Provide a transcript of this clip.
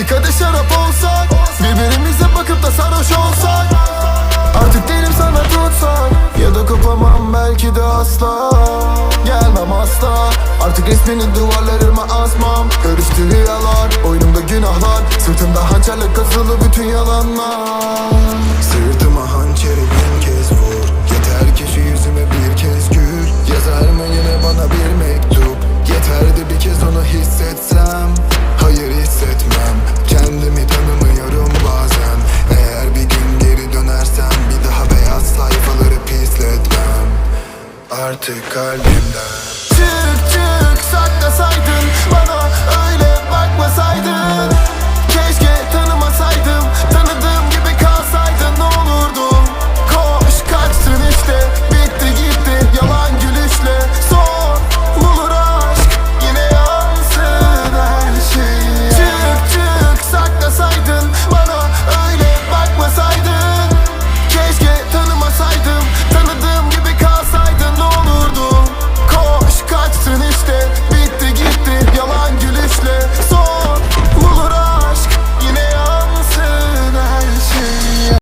İki kadeh şarap olsak Birbirimize bakıp da sarhoş olsak. Artık değilim sana tutsak Ya da kopamam belki de asla. Gelmem asla Artık resmini duvarlarıma artık kalbimden.